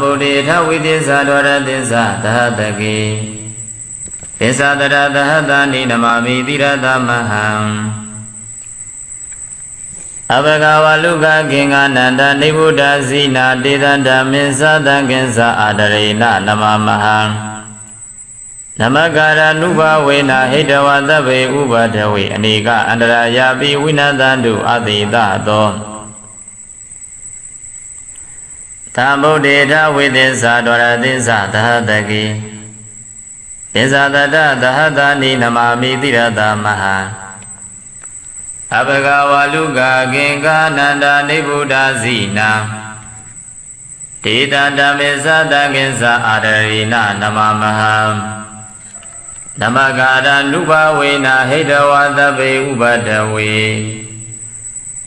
ဗုဒ္ဓေထဝိသစ္စာဒဝရသစ္စာသဟတကေသစ္စာတရသဟတနိနမမိတိရသမဟံအဘဂဝလုကကင်္ဂနန္တနိဗ္ဗုဒ္ဓဇိနာတေတံဓမ္မေသသံကင်္စာအာတရေနနမမဟံနမကာရနုဘဝေနဟိတဝသဗ္ဗေဥပဒဝေအနေကအန္တရာယာပိဝိနသန္တုအတိတသော သာဗုဒ္ဓေထဝိသစ္စာဒဝရသစ္စာသဟတကိသစ္စာတတသဟတာနိနမမိတိရသမဟံအဘဂဝလုကကင်္ဂနန္ဒနိဗ္ဗုဒ္ဓဇိနာဒေတဓမ္မေသတကင်္စာအာရရိနနမမဟံနမကာရနုဘဝေနဟိတဝသဗ္ဗေဥပဒဝေ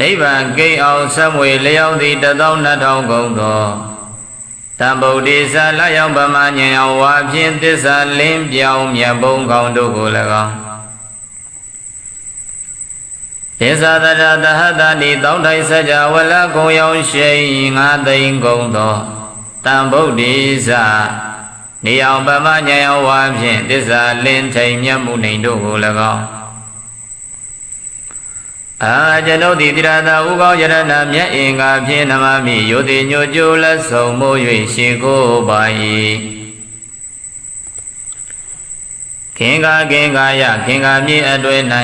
နိဗ္ဗာန်ဂိတ်အောင်ဆက်မွေလျောက်သည်တသောနှစ်ထောင်ကုန်သောတံဗုဒ္ဓိသလရောက်ပမဉာဏ်အောင်ဝါဖြင့်တစ္ဆာလင်းပြောင်းမြတ်ဘုံကောင်းတို့ကို၎င်းဒေသတရတဟတနိတောင်းထိုင်စကြဝလကုံရောင်ရှိန်ငါသိမ့်ကုန်သောတံဗုဒ္ဓိသနေအောင်ပမဉာဏ်အောင်ဝါဖြင့်တစ္ဆာလင်းထိန်မြတ်မှုနေတို့ကို၎င်း အာကျွန်ုပ်သည်တိရသာဥကောင်းယရဏမြတ်အင်္ဂါဖြင့်နမမိယောတိညိုကျိုးလက်ဆုံမိုး၍ရှေကိုပါ၏ခင်္ဂခင်္ဂယခင်္ဂမြေအတွဲ၌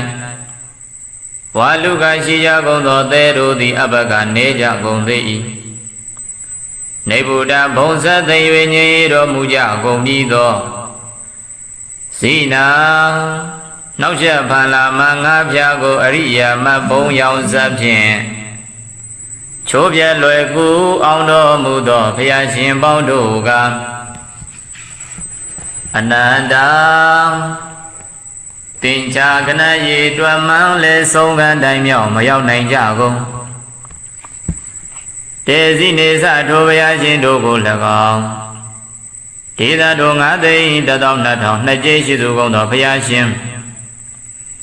ဝါလူကရှိကြကုန်သောသဲတို့သည်အဘကနေကြကုန်သေး၏နေဗုဒ္ဓဘုံဇတ်သိ၍ညင်တော်မူကြကုန်ပြီးသောဇိနာ နောက်ချက်ဖန်လာမငါးပြားကိုအရိယာမဘုံရောင်စပ်ဖြင့်ချိုးပြဲလွယ်ကူအောင်တော်မူသောဘုရားရှင်ပေါင်းတို့ကအနန္တတင်ချာကနရေတွမ်းမှန်းလဲဆုံးကန်းတိုင်းမြောက်မရောက်နိုင်ကြကုန်တေစီနေသထိုဘုရားရှင်တို့ကို၎င်းဒေသတို့ငါသိတသောနှစ်ထောင်နှစ်ကျိရှိသူကုန်သောဘုရားရှင်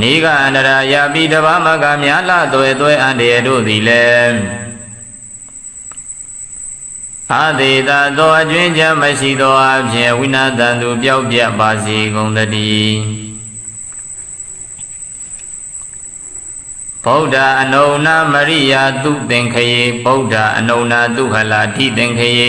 နိဂအန္တရာယာပိတဘာမကမြာလသွဲသွဲအန္တရာတို့သည်လည်းအာသေတာသောအကျွင်းချမရှိသောအဖြစ်ဝိနာတန်သူပျောက်ပြတ်ပါစေကုန်တည်းဗုဒ္ဓအနုနာမရိယာသူသင်္ခယေဗုဒ္ဓအနုနာသူဟလာတိသင်္ခယေ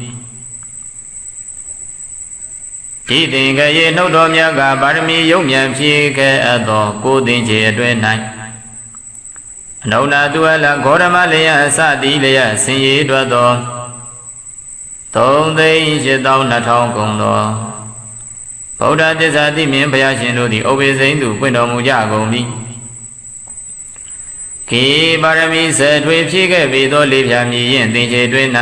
ဤသင်္ကရေနှုတ်တော်မြတ်ကပါရမီယုံမြန်ဖြည့်ခဲ့အပ်သောကိုသင်္ချေအတွင်း၌အနုနာသူအလဂေါရမလျအစတိလျဆင်ရည်တွက်သောသုံးသိန်း၈တောင်းနှစ်ထောင်ကုန်သောဗုဒ္ဓတစ္ဆာတိမြင်ဘုရားရှင်တို့သည်ဥပ္ပေစိန်သူပွင့်တော်မူကြကုန်ပြီခေပါရမီဆက်ထွေဖြည့်ခဲ့ပြီသောလေးဖြာမြည်ရင်သင်္ချေတွင်၌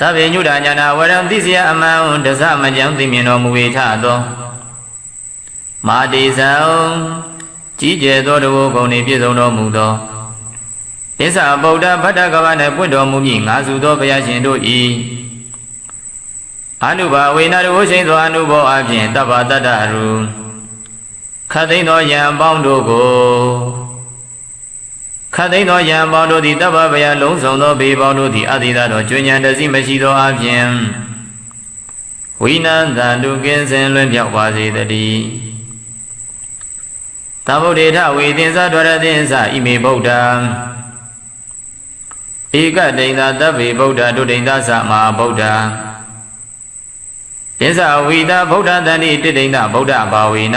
တဗ္ဗညုဒညာနာဝရံသိစရာအမှန်တစမကြံသိမြင်တော်မူ၏ထသောမာတိဇံကြီးကျယ်သောတဝဂုံနှင့်ပြည့်စုံတော်မူသောဣစ္ဆာဗုဒ္ဓဗတ္တကဗနှင့်ပွင့်တော်မူမည်ငါစုသောဘုရားရှင်တို့၏အနုဘာဝေနတဝရှိန်သောအနုဘောအပြင်တပ္ပတတ္တရူခတ်သိမ်းသောယံပေါင်းတို့ကို ခတ်သိမ်းသောယံပေါင်းတို့သည်တပ္ပဗယလုံးစုံသောဘေပေါင်းတို့သည်အတိသာတော်ကျွဉဏ်တစီမရှိသောအပြင်ဝိနန္တတုကင်းစင်လွင်ပြောက်ပါစေတည်းသဗ္ဗုဒ္ဓေထဝေသင်္သဒရသင်္သဣမေဗုဒ္ဓံဧကတိန်သာတဗ္ဗေဗုဒ္ဓဒုတိန်သာသမဟာဗုဒ္ဓသစ္စာဝိတာဗုဒ္ဓတန်တိတိတိန်သာဗုဒ္ဓဘာဝေန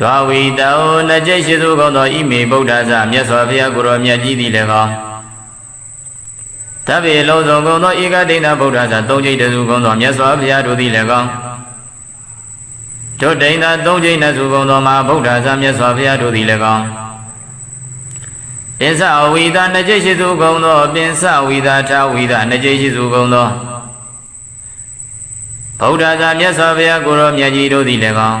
ဒွာဝီတံနจิตရှိစုကုန်သောဣမေဗုဒ္ဓဇမြတ်စွာဘုရားကိုယ်တော်မြတ်ကြီးသည်လည်းကောင်းတဗ္ဗေလုံးစုံကုန်သောဧကဒိဋ္ဌဗုဒ္ဓဇသုံးကျိတ်တစုကုန်သောမြတ်စွာဘုရားတို့သည်လည်းကောင်းဒုတိယသုံးကျိန်းနဲ့စုကုန်သောမှာဗုဒ္ဓဇာမြတ်စွာဘုရားတို့သည်လည်းကောင်းပင်စဝိတာနှစ်ကျိရှိစုကုန်သောပင်စဝိတာထဝိတာနှစ်ကျိရှိစုကုန်သောဗုဒ္ဓဇာမြတ်စွာဘုရားကိုရောမြတ်ကြီးတို့သည်လည်းကောင်း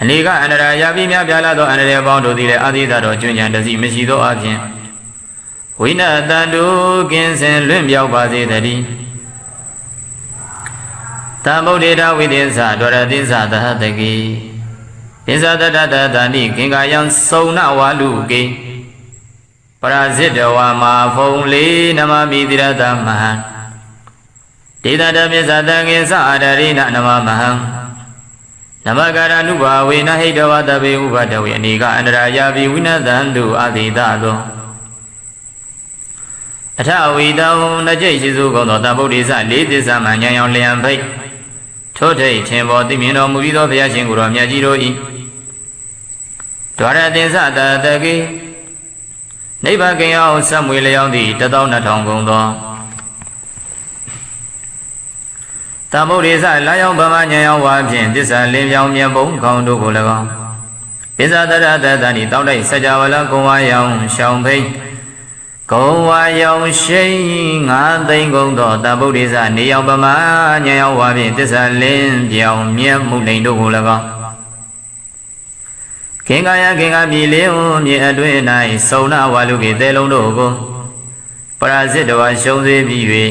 အနေကအန္တရာယာပိမြပြလာသောအန္တရာယ်ပေါင်းတို့သည်လည်းအာသီသတော်ကျွဉ္ဉံတစီမရှိသောအပြင်ဝိနတန္တုကင်းစင်လွင့်ပြောက်ပါစေတည်းတံဗုဒ္ဓေတဝိသေသဒရတိသသဟတကိပိဇာတတတတဏိကင်္ကာယံစုံနဝါလူကေပရာဇိတဝါမာဖုံလေးနမမိတိရတမဟံဒေသတပိသတံကိသအာဒရိနနမမဟံ နမကာရနုဘာဝေနဟိတဝတပေဥပတဝေအနိကအန္တရာယာပိဝိနသံတုအာတိတသောအထဝီတောနကြိတ်ရှိစုကုန်သောတဗုဒ္ဓိစလေးသစ္စာမှဉာဏ်ရောင်လျံဖိတ်ထို့ထိတ်ထင်ပေါ်သိမြင်တော်မူပြီးသောဘုရားရှင်ကိုယ်တော်မြတ်ကြီးတို့၏ဒွါရတင်္စတတကေနိဗ္ဗာန်ကင်အောင်ဆက်မွေလျောင်းသည့်12000ကုန်သော တမုဒ္ဒေသလာယောင်ဗမဉာဏ်ရောဝါဖြင့်သစ္စာလင်းပြောင်းမြတ်ဘုံခေါင်းတို့ကို၎င်းပစ္စာတရတတဏိတောင်းတိုက်စကြဝဠာကုံဝါယောင်ရှောင်းဖိတ်ကုံဝါယောင်ရှိန်ငါသိမ့်ကုန်သောတဗုဒ္ဓေသနေယောင်ပမာဉာဏ်ရောဝါဖြင့်သစ္စာလင်းပြောင်းမြတ်မှုလိန်တို့ကို၎င်းခင်ကာယခင်ကာပြည်လေးဟုမြေအတွင်း၌စုံနာဝါလူကေတဲလုံးတို့ကိုပရာဇစ်တော်ရှုံးစေပြီး၍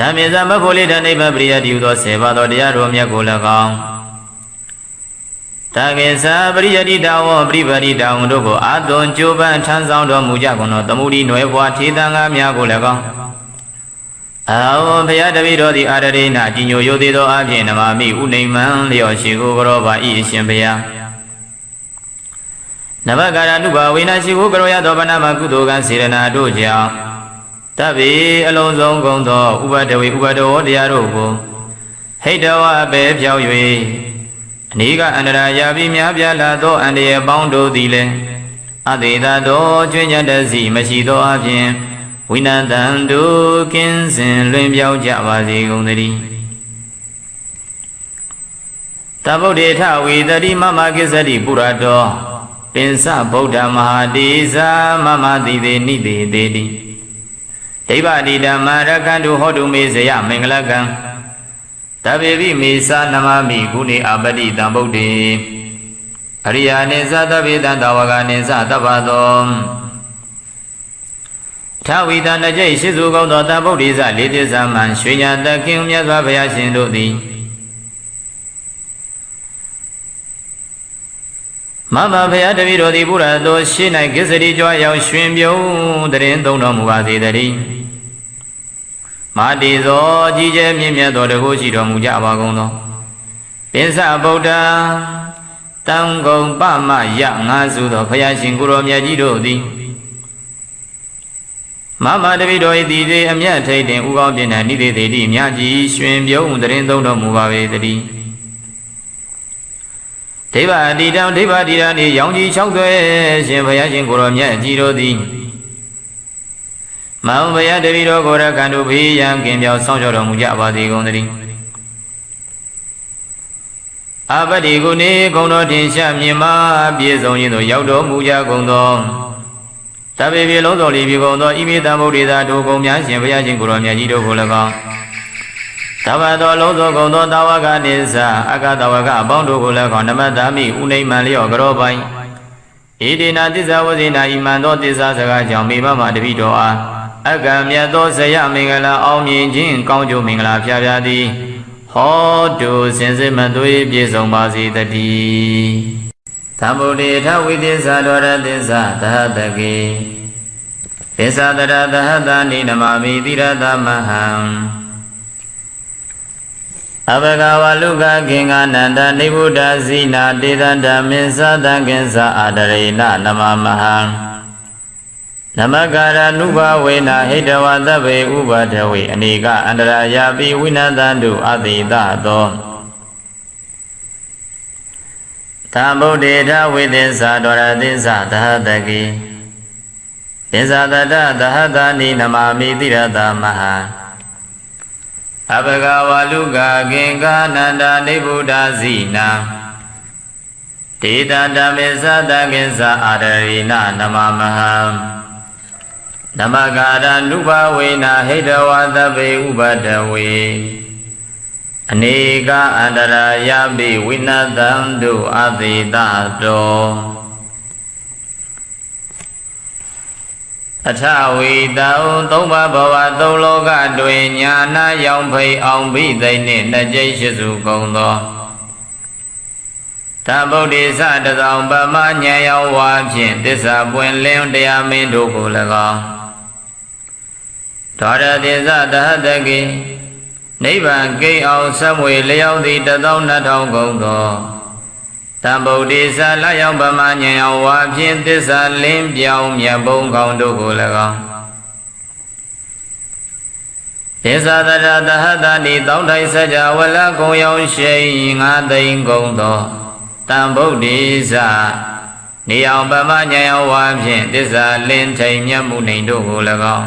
ဓမ္မသမဖို့လေတံနိဗ္ဗာန်ပရိယတိဟုသောဆေပါသောတရားတော်မြတ်ကိုလည်းကောင်းတာကေသာပရိယတိတာဝပရိပတိတာဝတို့ကိုအာသွန်ကြိုးပမ်းထမ်းဆောင်တော်မူကြကုန်သောသမုဒိနွယ်ဘွားထေသံဃာများကိုလည်းကောင်းအာဝဘုရားတပည့်တော်သည်အာရရိနာကြီးညိုရိုသေးသောအဖြစ်နမမိဥနေမံလျော်ရှိကိုကြောပါဤအရှင်ဘုရားနဘကာရနုဘဝိနာရှိကိုကြောရသောဗနာမကုသိုလ်ကစေရနာတို့ကြောင့် တဗ္ဗေအလုံးစုံကုန်သောဥပဒဝေဥပဒဝတရားတို့ကိုဟိတဝပဲဖြောက်၍အနိကအန္တရာယာပြီးများပြားလာသောအန္တရာယ်ပေါင်းတို့သည်လည်းအသေးသာသောကျွင်းညတစီမရှိသောအပြင်ဝိနတံတုကင်းစင်လွင်ပြောင်းကြပါစေကုန်သတည်းတဗုဒ္ဓေထဝေတတိမမကိစ္စတိပုရတောပင်စဗုဒ္ဓမဟာတိဇာမမတိသေနိတိသေတိ ဒိဗ္ဗတိဓမ္မရကန္တုဟောတုမေဇယမင်္ဂလကံတပေပိမေသနမမိကုဏေအပတိတံဗုဒ္ဓေအရိယာနိသသဗ္ဗေတံတဝကနိသသဗ္ဗသောထဝီတနကြိတ်ရှိစုကောင်းသောတဗုဒ္ဓိဇလေးသစ္စာမှရွှေညာတခင်မြတ်စွာဘုရားရှင်တို့သည်မမဘုရားတပည့်တော်သည်ဘုရားတော်ရှေ့၌ကိစ္စရီကြွားရောက်ရွှင်ပြုံးတရင်သုံးတော်မူပါစေတည်း မာတိဇောကြီးကျယ်မြင့်မြတ်သောတကုရှိတော်မူကြပါကုန်သောပင်စဗုဒ္ဓတံကုံပမယငါစုသောဘုရားရှင်ကိုရောမြတ်ကြီးတို့သည်မမတပိတော်ဤတည်သေးအမြတ်ထိတ်တင်ဥကောင်းပြင်းတဲ့နိသေးသေးတိမြတ်ကြီးရွှင်ပြုံးတရင်သုံးတော်မူပါပေတည်းဒိဗ္ဗအတိတံဒိဗ္ဗတိရဏီရောင်ကြီး၆သွဲရှင်ဘုရားရှင်ကိုရောမြတ်ကြီးတို့သည် မောင်ဘုရားတပိတော်ကိုရကံတို့ဖေးရန်ကင်ပြောင်းဆောင်ကြောတော်မူကြပါသည်ကုန်တည်းအပတိကုနေကုံတော်ထင်ရှားမြင်မာပြည့်စုံခြင်းသို့ရောက်တော်မူကြကုန်သောတပေပြေလုံးတော်လီပြေကုန်သောဣမိတံဗုဒ္ဓေသာတို့ကုံများရှင်ဘုရားရှင်ကိုရောမြတ်ကြီးတို့ကို၎င်းသဗ္ဗသောလုံးသောကုံသောတာဝကနိစ္စအကတဝကအပေါင်းတို့ကို၎င်းနမတ္တာမိဥနိမံလျော့ကြောပိုင်ဣတိနာသစ္စာဝဇိနာဣမံသောသစ္စာစကားကြောင့်မိမမတပိတော်အား အကံမြတ်သောဇယမင်္ဂလာအောင်မြင်ခြင်းကောင်းကျိုးမင်္ဂလာဖျားဖျားသည်ဟောတုစင်စစ်မသွေးပြည့်စုံပါစေတည်းသမ္ဗုဒ္ဓေထဝိသစ္စာတော်ရသစ္စာသဟတကေသစ္စာတရသဟတနိနမမိတိရသမဟံအဘဂဝလုကကင်္ဂနန္တနိဗ္ဗုဒ္ဓဇိနာတေတံဓမ္မေသတံကင်္စာအာတရေနနမမဟံ နမကာရနုဘဝေနဟိတဝသဗ္ဗေဥပဒဝေအနိကအန္တရာယာပိဝိနတံတုအတိတသောသာဗုဒ္ဓေထဝိသစ္စာတော်ရသစ္စာသဟတကိသစ္စာတတသဟတာနိနမမိတိရတမဟာအဘဂဝါလူကကင်္ဂနန္ဒနိဗ္ဗုဒ္ဓဇိနာဒေတာဓမ္မေသတကိစ္စအာရရိနနမမဟံ နမကာရနုဘဝေနဟိတဝသဗ္ဗေဥပဒဝေအနေကအန္တရာယပိဝိနတံတုအသေတတောအထဝီတောသုံးပါးဘဝသုံးလောကတွင်ညာနာရောင်ဖိအောင်ဘိသိမ့်နှင့်နှစ်ကျိတ်ရှိစုကုန်သောသဗုဒ္ဓိသတသောပမဉာဏ်ရောက်ဝါဖြင့်တစ္ဆာပွင့်လင်းတရားမင်းတို့ကို၎င်း ဒေါရတိသတဟတကိနိဗ္ဗာန်ကိအောင်ဆက်မွေလျောက်သည်တသောနှစ်ထောင်ကုန်သောတံဗုဒ္ဓိသလရောက်ပမဉာဏ်ရောက်ဝါဖြင့်တစ္ဆာလင်းပြောင်းမြတ်ဘုံကောင်းတို့ကို၎င်းဒေသတရတဟတနိတောင်းထိုင်စကြဝလကုံရောင်ရှိန်ငါသိမ့်ကုန်သောတံဗုဒ္ဓိသနေအောင်ပမဉာဏ်ရောက်ဝါဖြင့်တစ္ဆာလင်းထိန်မြတ်မှုနေတို့ကို၎င်း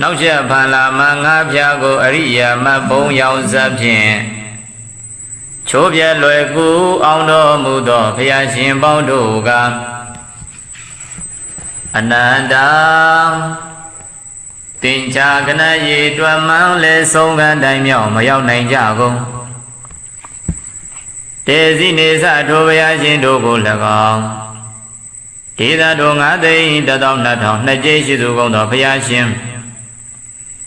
နောက်ချက်ဖန်လာမငါးပြားကိုအရိယာမဘုံရောင်စပ်ဖြင့်ချိုးပြဲလွယ်ကူအောင်တော်မူသောဘုရားရှင်ပေါင်းတို့ကအနန္တတင်ချာကနရေတွမ်းမှန်းလဲဆုံးကတိုင်းမြောက်မရောက်နိုင်ကြကုန်တေစီနေသထိုဘုရားရှင်တို့ကို၎င်းဒေသတို့ငါသိတသောနှစ်ထောင်နှစ်ကျိရှိသူကုန်သောဘုရားရှင်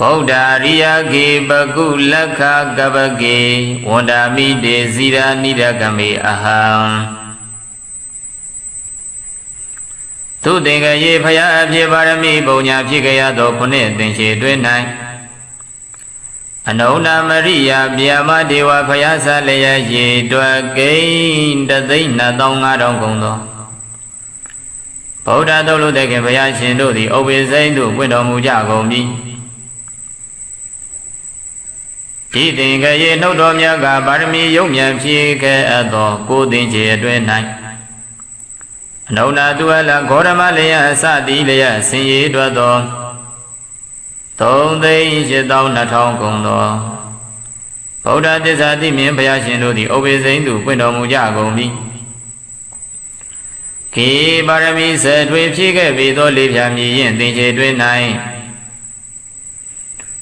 ဗုဒ္ဓရိယကေပကုလက္ခကပကေဝန္ဒာမိတေဇီရာနိဒကမေအဟံသူသင်္ကရေဖယားအဖြစ်ပါရမီပုံညာဖြစ်ကြရသောခုနှစ်သင်္ချေတွင်၌အနုနာမရိယာဗျာမဒေဝဖယားဆလျက်ရေတွက်ကိန်းတသိန်း2500ကုန်သောဗုဒ္ဓသုတ်လို့တဲ့ခင်ဘုရားရှင်တို့သည်ဥပ္ပေစိမ့်တို့ပွင့်တော်မူကြကုန်ပြီ ဤသင်္ကရေနှုတ်တော်မြတ်ကပါရမီယုံမြန်ဖြည့်ခဲ့အပ်သောကိုသင်္ချေအတွင်း၌အနုနာတုအလဂေါရမလျအစတိလျဆင်ရည်တွက်သောသုံးသိန်း8200ကုန်သောဗုဒ္ဓတစ္ဆာတိမြင်ဘုရားရှင်တို့သည်ဥပ္ပေစိန်သူပွင့်တော်မူကြကုန်ပြီခေပါရမီဆက်ထွေဖြည့်ခဲ့ပြီသောလေးဖြာမြည်ရင်သင်္ချေတွင်၌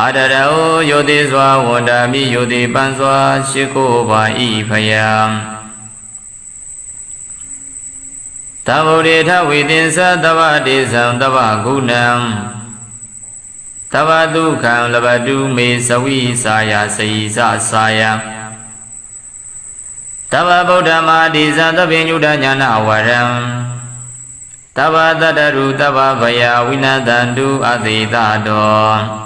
အာဒရောယောတိစွာဝန္တာမိယောတိပန်စွာရှိခိုးပါဤဖယံတဗုဒ္ဓေထဝေသင်္သတဗ္ဗတေသံတဗ္ဗဂုဏံတဗ္ဗဒုက္ခံလဘတုမေသဝိစာယစိစစာယတဗ္ဗဗုဒ္ဓမာတိဇံသဗ္ဗညုတညာနာဝရံတဗ္ဗတတ္တရုတဗ္ဗဗယဝိနတန္တုအသေတတော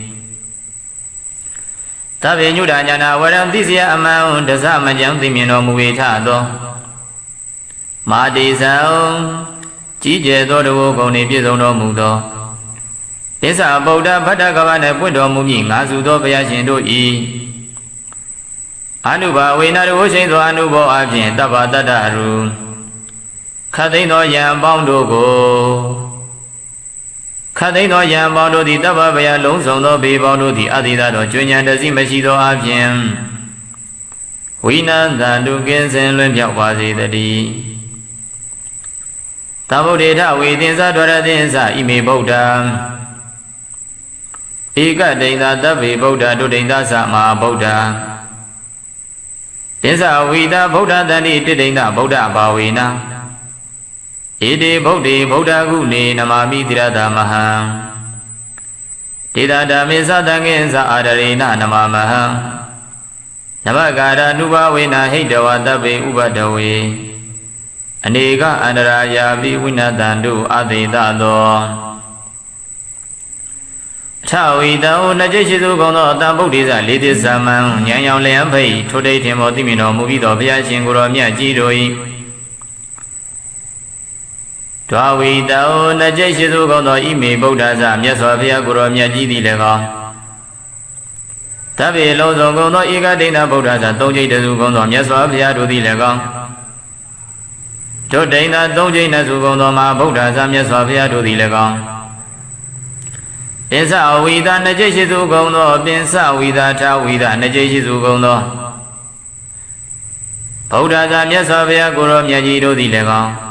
သဗ္ဗညုဒညာနာဝရံသိစယအမှန်တဇမကြံသိမြင်တော်မူ၏ထသောမာတိဇံကြီးကျယ်သောတဝုကုံနှင့်ပြည့်စုံတော်မူသောသစ္စာဗုဒ္ဓဗတ္တကဗနှင့်ပွင့်တော်မူမည်ငါစုသောဘုရားရှင်တို့၏အနုဘာဝေနတဝရှိန်သောအနုဘောအဖြင့်တပ္ပတတ္တရူခတ်သိမ်းသောယံပေါင်းတို့ကို ခတ်သိမ်းသောယံပေါင်းတို့သည်တပ္ပဗယလုံးစုံသောဘေပေါင်းတို့သည်အတိသာတော်ကျွဉဏ်တစီမရှိသောအဖြင့်ဝိနန္တတုကင်းစင်လွင်ပြောက်ပါစေတည်းသဗ္ဗုဒ္ဓေထဝေသင်္ဇဒရသင်္ဇဣမေဗုဒ္ဓံဧကတိန်သာတဗ္ဗေဗုဒ္ဓဒုတိန်သာသမဟာဗုဒ္ဓံသစ္စာဝိတာဗုဒ္ဓတန်တိတိတိန်သာဗုဒ္ဓဘာဝေန ဣတိဗုဒ္ဓေဗုဒ္ဓကုနေနမာမိတိရတမဟံတေတာဓမ္မေသတံငင်္ဇအာရရေနနမမဟံနမကာရနုဘဝေနဟိတဝတဗ္ဗေဥပဒဝေအနေကအန္တရာယာပိဝိနတံတို့အသေတသောအထဝီတံနจิตရှိစုကုန်သောတံဗုဒ္ဓိစလေးသစ္စာမံဉာဏ်ရောင်လျံဖိတ်ထိုတိတ်ထင်မောသိမြင်တော်မူပြီးသောဘုရားရှင်ကိုယ်တော်မြတ်ကြီးတို့၏ ဒွာဝီတံနจิตရှိစုကုန်သောဣမေဗုဒ္ဓဇမြတ်စွာဘုရားကိုယ်တော်မြတ်ကြီးသည်လည်းကောတဗ္ဗေလုံးစုံကုန်သောဧကဒိဋ္ဌဗုဒ္ဓဇသုံးကျိတ်တစုကုန်သောမြတ်စွာဘုရားတို့သည်လည်းကောတို့ဒိဋ္ဌသုံးကျိတ်နှစုကုန်သောမဟာဗုဒ္ဓဇမြတ်စွာဘုရားတို့သည်လည်းကောပင်စဝိတာနှစ်ကျိတ်ရှိစုကုန်သောပင်စဝိတာထဝိတာနှစ်ကျိတ်ရှိစုကုန်သောဗုဒ္ဓဇာမြတ်စွာဘုရားကိုရောမြတ်ကြီးတို့သည်လည်းကောင်း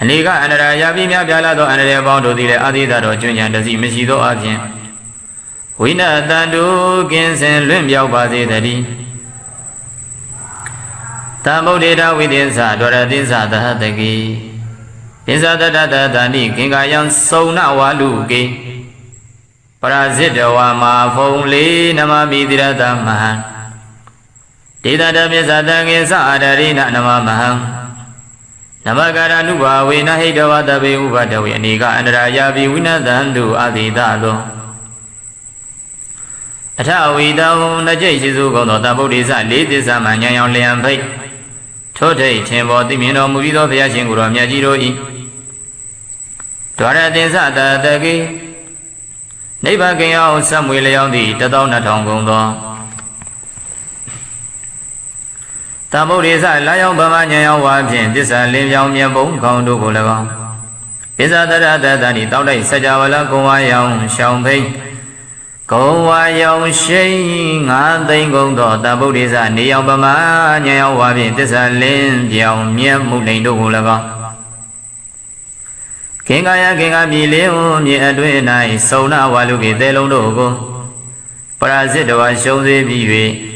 အနေကအန္တရာယာပိမြပြလာသောအန္တရာယ်ပေါင်းတို့သည်လည်းအာသီသတော်ကျွဉ္ဉံတစီမရှိသောအပြင်ဝိနတန်တုကင်းစင်လွင့်ပြောက်ပါစေတည်းတံဗုဒ္ဓေတဝိသင်္ဇဒဝရသင်္ဇသဟတကိသင်္ဇတတတတဏိကင်္ကာယံစုံနဝါလူကေပရာဇိတဝါမာဖုံလေးနမမိတိရတမဟံဒေသတပိသတံငေသအာရရိနနမမဟံ နမကာရနုဘာဝေနဟိတဝတပေဥပတဝေအနေကအန္တရာယာပိဝိနသံတုအာတိတသောအထဝီတောနကြိတ်ရှိစုကုန်သောတဗုဒ္ဓိစလေးသစ္စာမှဉာဏ်ရောင်လျံဖိတ်ထို့ထိတ်ထင်ပေါ်သိမြင်တော်မူပြီးသောဘုရားရှင်ကိုယ်တော်မြတ်ကြီးတို့၏ဒွါရသင်္စတတကေနိဗ္ဗာန်ကင်အောင်ဆက်မွေလျောင်းသည့်12000ကုန်သော တမုဒ္ဒေသလာရောက်ဗမညံရောက်ဝါဖြင့်တစ္ဆာလင်းပြောင်းမြတ်ဘုံကောင်းတို့ကို၎င်းပစ္ဆတရတတဏိတောက်လိုက်စကြဝဠာကုံဝါရောင်ရှောင်းဖိတ်ကုံဝါရောင်ရှိန်ငါသိမ့်ကုန်သောတဗုဒ္ဓေသနေရောက်ပမာညံရောက်ဝါဖြင့်တစ္ဆာလင်းပြောင်းမြတ်မှုလိန်တို့ကို၎င်းခင်ကာယခင်ကာပြည်လေးဟုမြေအတွင်း၌စုံနာဝါလူကေတဲလုံးတို့ကိုပရာဇစ်တော်ရှုံးစေပြီး၍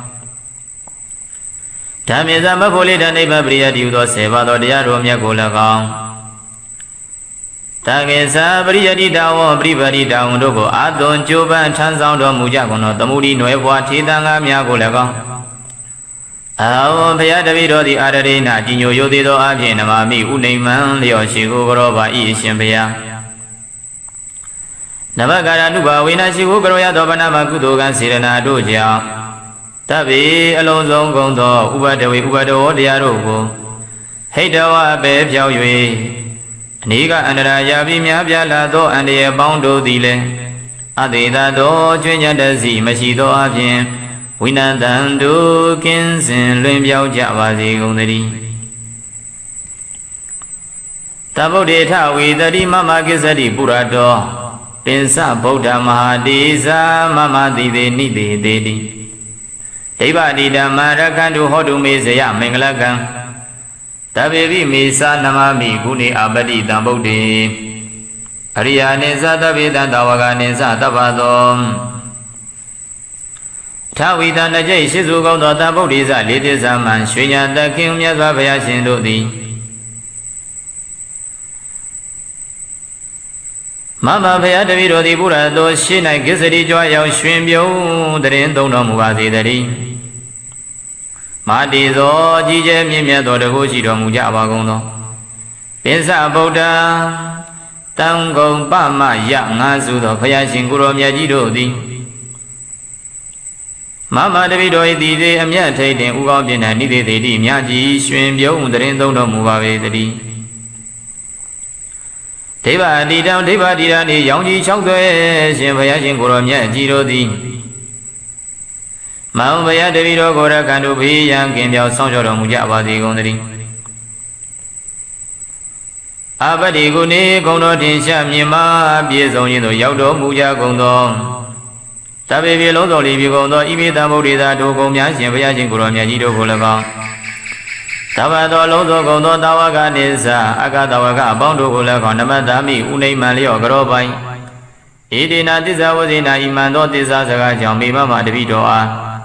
ဓမ္မေသမဖို့လေတံနိဗ္ဗာန်ပရိယတိဟုသောဆေပါတော်တရားတော်မြတ်ကိုလည်းကောင်းတကေသာပရိယတိတာဝပရိပတိတာဝတို့ကိုအာသွန်ကြိုးပမ်းထမ်းဆောင်တော်မူကြကုန်သောသမုဒိနွယ်ဘွားထေတန်ကားများကိုလည်းကောင်းအာဝဘုရားတပည့်တော်သည်အာရရိနာကြီးညိုရိုသေးသောအဖြစ်နမမိဥနေမံလျော်ရှိကိုကြောပါဤအရှင်ဘုရားနဘကာရနုဘဝိနာရှိကိုကြောရသောဗနာမကုသိုလ်ကံစေရနာတို့ကြောင့် တဗ္ဗေအလုံးစုံကုန်သောဥပဒဝေဥပဒဝတရားတို့ကိုဟိတဝပဲဖြောက်၍အနိကအန္တရာယာပြီးများပြားလာသောအန္တရာယ်ပေါင်းတို့သည်လည်းအတေသာသောကျွင်းညတစီမရှိသောအပြင်ဝိနန္တံတို့ကင်းစင်လွင်ပြောင်းကြပါစေကုန်သတည်းတဗုဒ္ဓေထဝေတတိမမကိစ္စတိပုရတောပင်စဗုဒ္ဓမဟာတိဇာမမတိသေနိတိသေတိ ဒိဗ္ဗတိဓမ္မရကန္တုဟောတုမေဇယမင်္ဂလကံတဗေပိမေသနမမိကုဏေအပတိတံဗုဒ္ဓေအရိယာနိသတဗေတံတဝကနိသတပ္ပသောထာဝိတနကြိတ်ရှိစုကောင်းသောတဗုဒ္ဓိသလေးသစ္စာမှရွှေညာတခင်မြတ်စွာဘုရားရှင်တို့သည်မမဘုရားတပည့်တော်သည်ဘုရားတော်ရှေ့၌ကိစ္စတိကြွားရောက်ရွှင်ပြုံးတရင်သုံးတော်မူပါစေတည်း မာတိသောကြီးကျယ်မြင့်မြတ်သောတကုရှိတော်မူကြပါကုန်သောပိစဗုဒ္ဓတံကုံပမယငါစုသောဘုရားရှင်ကိုရောမြတ်ကြီးတို့သည်မမတပိတော်၏တည်သေးအမျက်ထိတ်တင်ဥကောင်းပြင်း၌နိသေးသေးတိမြတ်ကြီးရွှင်ပြုံးတရင်သုံးတော်မူပါပေတည်းဒိဗ္ဗအတိတံဒိဗ္ဗတိရဏီရောင်ကြီး၆သွဲရှင်ဘုရားရှင်ကိုရောမြတ်ကြီးတို့သည် မောင်ဘုရားတပည့်တော်ကိုရကံတို့ဘေးရန်ကင်ပြောင်းဆောင်ကြောတော်မူကြပါစေကုန်သတည်းအပတိကုနေကုံတော်ထင်ရှားမြင်မာပြည့်စုံခြင်းသို့ရောက်တော်မူကြကုန်သောတပေပြေလုံးတော်လီပြေကုန်သောဣမိတံဗုဒ္ဓေသာတို့ကုံများရှင်ဘုရားရှင်ကိုရောမြတ်ကြီးတို့ကို၎င်းသဗ္ဗသောလုံးသောကုံသောတာဝကနိစ္စအကတဝကအပေါင်းတို့ကို၎င်းနမတ္တာမိဥနေမံလျော့ကြောပိုင်ဣတိနာသစ္စာဝဇိနာဣမံသောသစ္စာစကားကြောင့်မိမမတပိတော်အား